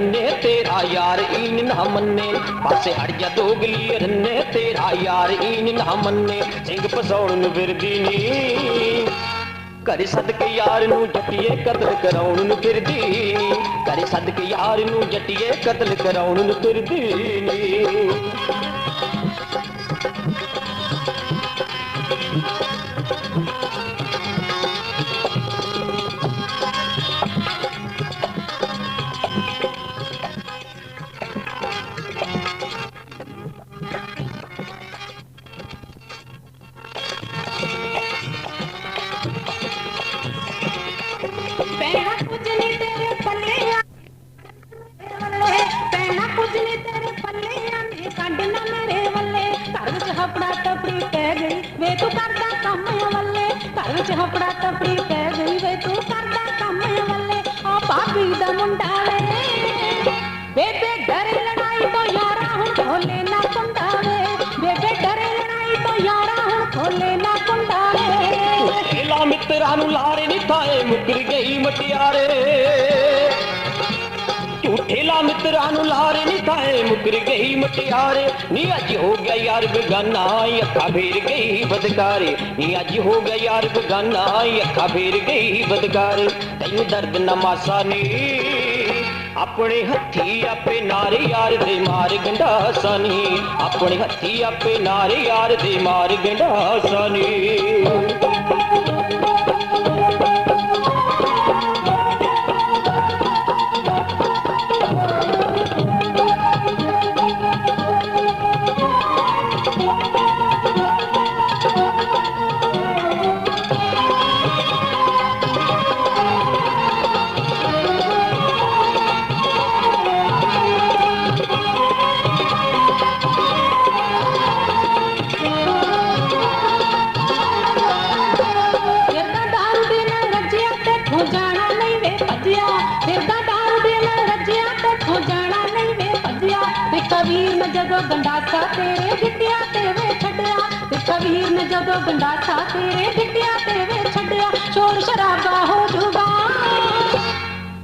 ਰੰਨੇ ਤੇਰਾ ਯਾਰ, ਈਨ ਨਾ ਮੰਨੇ। ਪਾਸੇ ਹਟ ਜਾ ਦੋਗਲੀ ਰੰਨੇ ਤੇਰਾ ਯਾਰ, ਈਨ ਨਾ ਮੰਨੇ। ਸਿੰਘ ਫਸਾਉਣ ਨੂੰ ਫਿਰਦੀ ਨੀ। ਘਰੇ ਸਦਕੇ ਯਾਰ ਨੂੰ ਜੱਟੀਏ ਕਤਲ ਕਰਾਉਣ ਨੂੰ ਫਿਰਦੀ ਨੀ। ਘਰੇ ਸਦਕੇ ਯਾਰ ਨੂੰ ਜੱਟੀਏ ਕਤਲ ਕਰਾਉਣ ਨੂੰ ਫਿਰਦੀ ਨੀ। ਹਫੜਾ ਟਪੜੀ ਪੈ ਗਈ। ਵੇ ਤੂੰ ਕਰਦਾ ਕੰਮ ਵੱਲੇ, ਘਰ ਵਿੱਚ ਹਫੜਾ ਟਪੜੀ ਪੈ ਗਈ। ਵੇ ਤੂੰ ਕਰਦਾ ਕੰਮ ਵੱਲੇ, ਆ ਭਾਬੀ ਦਾ ਮੁੰਡਾ ਵੇ। ਬੇਬੇ ਡਰੇ ਲੜਾਈ ਤੋਂ ਯਾਰਾ ਹੁਣ ਖੋਲੇ ਨਾ ਕੁੰਡਾ ਵੇ ਬੇਬੇ ਡਰੇ ਲੜਾਈ ਤੋਂ ਯਾਰਾ ਹੁਣ ਖੋਲੇ ਨਾ ਕੁੰਡਾ ਵੇ ਖੇਲਾ ਮਿੱਤਰਾਂ ਨੂੰ ਲਾਰੇ ਨੀ ਥਾਏ ਮੁਕਰ ਗਈ ਮਟਿਆਰੇ। ਝੂਠੇ ਮਿੱਤਰਾਂ ਨੂੰ ਲਾਰੇ ਨੀ ਥਾਏ ਮੁਕਰ ਗਈ ਮਟਿਆਰੇ। ਨੀ ਅੱਜ ਹੋ ਗਿਆ ਯਾਰ ਬਗਾਨਾ ਅੱਖਾਂ ਫੇਰ ਗਈ ਬਦਕਾਰੇ। ਨੀ ਅੱਜ ਹੋ ਗਿਆ ਯਾਰ ਬਗਾਨਾ ਅੱਖਾਂ ਫੇਰ ਗਈ ਬਦਕਾਰੇ। ਤੈਨੂੰ ਦਰਦ ਨਾ ਮਾਸਾ ਨੀ। ਆਪਣੇ ਹੱਥੀ ਆਪੇ ਨਾਰੇ ਯਾਰ ਦੇ ਮਾਰ ਗੰਡਾਸਾ ਨੀ। ਆਪਣੇ ਹੱਥੀ ਆਪੇ ਨਾਰੇ ਯਾਰ ਦੇ ਮਾਰ ਗੰਡਾਸਾ ਜਦੋਂ ਗੰਡਾਸਾ ਤੇਰੇ ਗਿੱਟਿਆਂ ਤੇ ਵੇ ਛੱਡਿਆ ਤੇ ਕਬੀਰ ਨੇ ਜਦੋਂ ਗੰਡਾਸਾ ਤੇਰੇ ਗਿੱਟਿਆਂ ਤੇ ਵੇ ਛੱਡਿਆ ਸ਼ੋਰ ਸ਼ਰਾਬਾ ਹੋ ਜੂਗਾ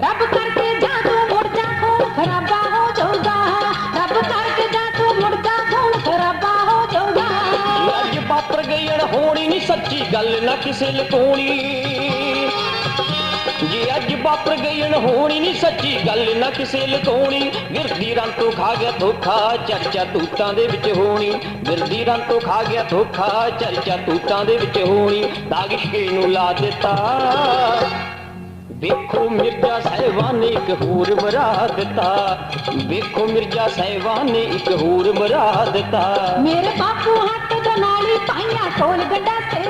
ਰੱਬ ਕਰਕੇ ਜਾ ਤੂੰ ਮੁੜ ਜਾ ਖੂਨ ਖਰਾਬਾ ਹੋ ਜਾਊਗਾ। ਰੱਬ ਕਰਕੇ ਜਾ ਤੂੰ ਮੁੜ ਜਾ ਖੂਨ ਖਰਾਬਾ ਹੋ ਜਾਊਗਾ। ਅੱਜ ਵਾਪਰ ਗਈ ਹੋਣੀ ਨਹੀਂ ਸੱਚੀ ਗੱਲ, ਨਾ ਕਿਸੇ ਲਕੋਣੀ। ਜੇ ਅੱਜ ਵਾਪਰ ਗਈ ਹੋਣੀ ਨਹੀਂ ਸੱਚੀ ਗੱਲ, ਨਾ ਕਿਸੇ ਲਕੋਣੀ ਗਿਰਦੀ ਰਾਂ ਤੋਂ ਖਾ ਗਿਆ ਧੋਖਾ, ਚਰਚਾ ਤੂਤਾਂ ਦੇ ਵਿੱਚ ਹੋਣੀ। ਗਿਰਦੀ ਰਾਂ ਤੋਂ ਖਾ ਗਿਆ ਧੋਖਾ, ਚਰਚਾ ਤੂਤਾਂ ਦੇ ਵਿੱਚ ਹੋਣੀ। ਦਾਗਿਸ਼ਕੇ ਨੂੰ ਲਾ ਦਿੱਤਾ। ਵੇਖੋ ਮਿਰਜ਼ਾ ਸਾਹਿਬਾਨ ਨੇ ਇੱਕ ਹੋਰ ਮਰਾ ਦਿੱਤਾ। ਵੇਖੋ ਮਿਰਜ਼ਾ ਸਾਹਿਬਾਨ ਨੇ ਇੱਕ ਹੋਰ ਮਰਾ ਦਿੱਤਾ। ਮੇਰੇ ਬਾਪੂ ਹੱਥ ਦੇ ਨਾਲ ਹੀ ਪਾਈਆਂ ਕੋਲ ਗੱਡਾ ਤੇਰੇ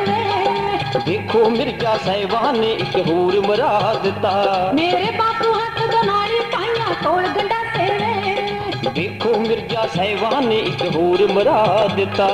ਵੇਖੋ ਮਿਰਜ਼ਾ ਸਾਹਿਬਾਨ ਨੇ ਇੱਕ ਹੋਰ ਮਰਾ ਦਿੱਤਾ। ਮੇਰੇ ਬਾਪੂ ਹੱਥ ਦੇ ਨਾਲ ਹੀ ਪਾਈਆਂ ਕੋਲ ਗੱਡਾ ਤੇਰੇ ਵੇਖੋ ਮਿਰਜ਼ਾ ਸਾਹਿਬਾਨ ਨੇ ਇੱਕ ਹੋਰ ਮਰਾ ਦਿੱਤਾ।